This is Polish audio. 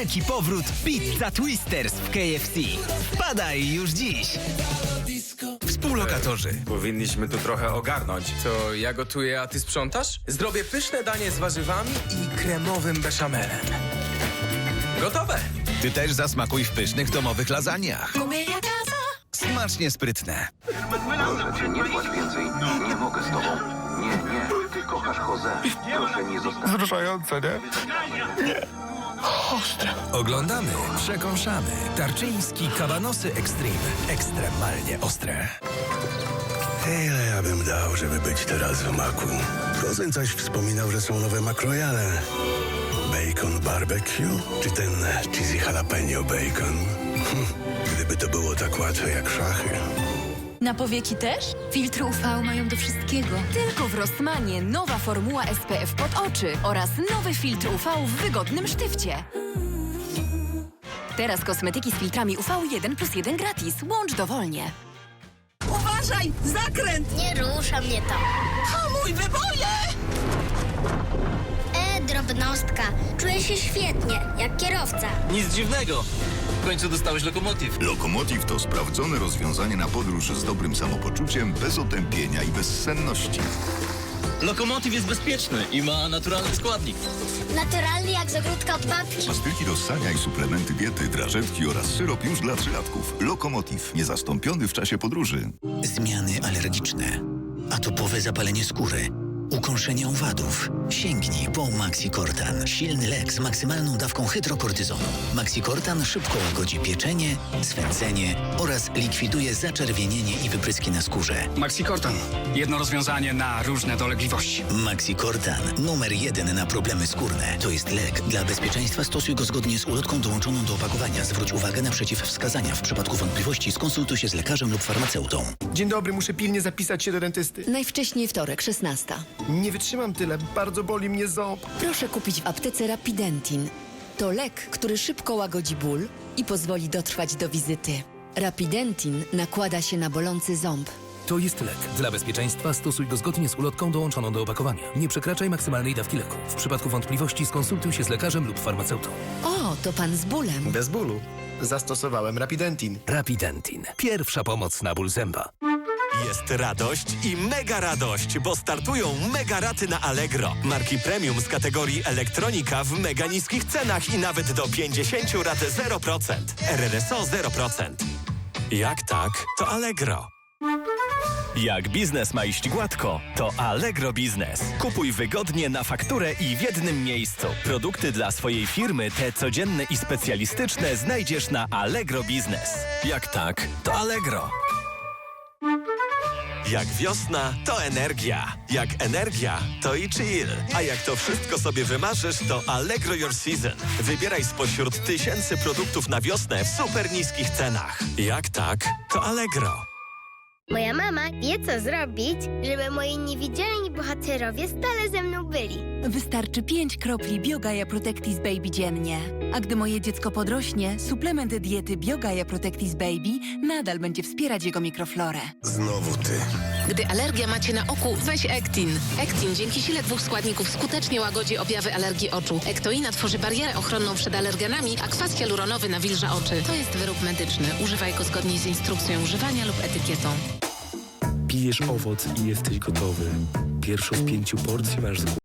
wielki powrót Pizza Twisters w KFC. Padaj już dziś. Współlokatorzy. Powinniśmy tu trochę ogarnąć. To ja gotuję, a ty sprzątasz? Zrobię pyszne danie z warzywami i kremowym beszamelem. Gotowe! Ty też zasmakuj w pysznych domowych lasagniach. Smacznie sprytne. Proszę cię, nie płacz więcej. Nie mogę z tobą. Nie, nie. Ty kochasz Jose. Proszę nie zostawić. Wzruszające, nie? Oglądamy, przekąszamy. Tarczyński kabanosy Extreme. Ekstremalnie ostre. Ile ja bym dał, żeby być teraz w maku? Kozyn coś wspominał, że są nowe makrojale. Bacon barbecue? Czy ten cheesy jalapeno bacon? Hm, Gdyby to było tak łatwe jak szachy. Na powieki też? Filtry UV mają do wszystkiego. Tylko w Rossmanie nowa formuła SPF pod oczy oraz nowy filtr UV w wygodnym sztywcie. Teraz kosmetyki z filtrami UV 1 plus 1 gratis. Łącz dowolnie. Uważaj! Zakręt! Nie rusza mnie to. Hamuj, wyboje! E, drobnostka. Czuję się świetnie, jak kierowca. Nic dziwnego. W końcu dostałeś lokomotyw. Lokomotiv to sprawdzone rozwiązanie na podróż z dobrym samopoczuciem, bez otępienia i bezsenności. Lokomotyw jest bezpieczny i ma naturalny składnik. Naturalny jak z ogródka od babci. Pastylki do ssania i suplementy diety, drażetki oraz syrop już dla trzylatków. Lokomotiv, niezastąpiony w czasie podróży. Zmiany alergiczne. Atopowe zapalenie skóry. Ukąszenie owadów. Sięgnij po Maxicortan. Silny lek z maksymalną dawką hydrokortyzonu. Maxicortan szybko łagodzi pieczenie, swędzenie oraz likwiduje zaczerwienienie i wypryski na skórze. Maxicortan. Jedno rozwiązanie na różne dolegliwości. Maxicortan. Numer jeden na problemy skórne. To jest lek. Dla bezpieczeństwa stosuj go zgodnie z ulotką dołączoną do opakowania. Zwróć uwagę na przeciwwskazania. W przypadku wątpliwości skonsultuj się z lekarzem lub farmaceutą. Dzień dobry, muszę pilnie zapisać się do dentysty. Najwcześniej wtorek, 16. Nie wytrzymam tyle, bardzo boli mnie ząb. Proszę kupić w aptece Rapidentin. To lek, który szybko łagodzi ból i pozwoli dotrwać do wizyty. Rapidentin nakłada się na bolący ząb. To jest lek. Dla bezpieczeństwa stosuj go zgodnie z ulotką dołączoną do opakowania. Nie przekraczaj maksymalnej dawki leku. W przypadku wątpliwości skonsultuj się z lekarzem lub farmaceutą. O, to pan z bólem. Bez bólu. Zastosowałem Rapidentin. Rapidentin. Pierwsza pomoc na ból zęba. Jest radość i mega radość, bo startują mega raty na Allegro. Marki premium z kategorii elektronika w mega niskich cenach i nawet do 50 rat 0%. RRSO 0%. Jak tak, to Allegro. Jak biznes ma iść gładko, to Allegro Biznes. Kupuj wygodnie na fakturę i w jednym miejscu. Produkty dla swojej firmy, te codzienne i specjalistyczne, znajdziesz na Allegro Biznes. Jak tak, to Allegro. Jak wiosna, to energia. Jak energia, to i chill. A jak to wszystko sobie wymarzysz, to Allegro Your Season. Wybieraj spośród tysięcy produktów na wiosnę w super niskich cenach. Jak tak, to Allegro. Moja mama wie, co zrobić, żeby moi niewidzialni bohaterowie stale ze mną byli. Wystarczy 5 kropli Biogaia Protectis Baby dziennie. A gdy moje dziecko podrośnie, suplement diety Biogaia Protectis Baby nadal będzie wspierać jego mikroflorę. Znowu ty. Gdy alergia macie na oku, weź Ektin. Ektin dzięki sile dwóch składników skutecznie łagodzi objawy alergii oczu. Ektoina tworzy barierę ochronną przed alergenami, a kwas hialuronowy nawilża oczy. To jest wyrób medyczny. Używaj go zgodnie z instrukcją używania lub etykietą. Pijesz owoc i jesteś gotowy. Pierwszą z pięciu porcji masz z.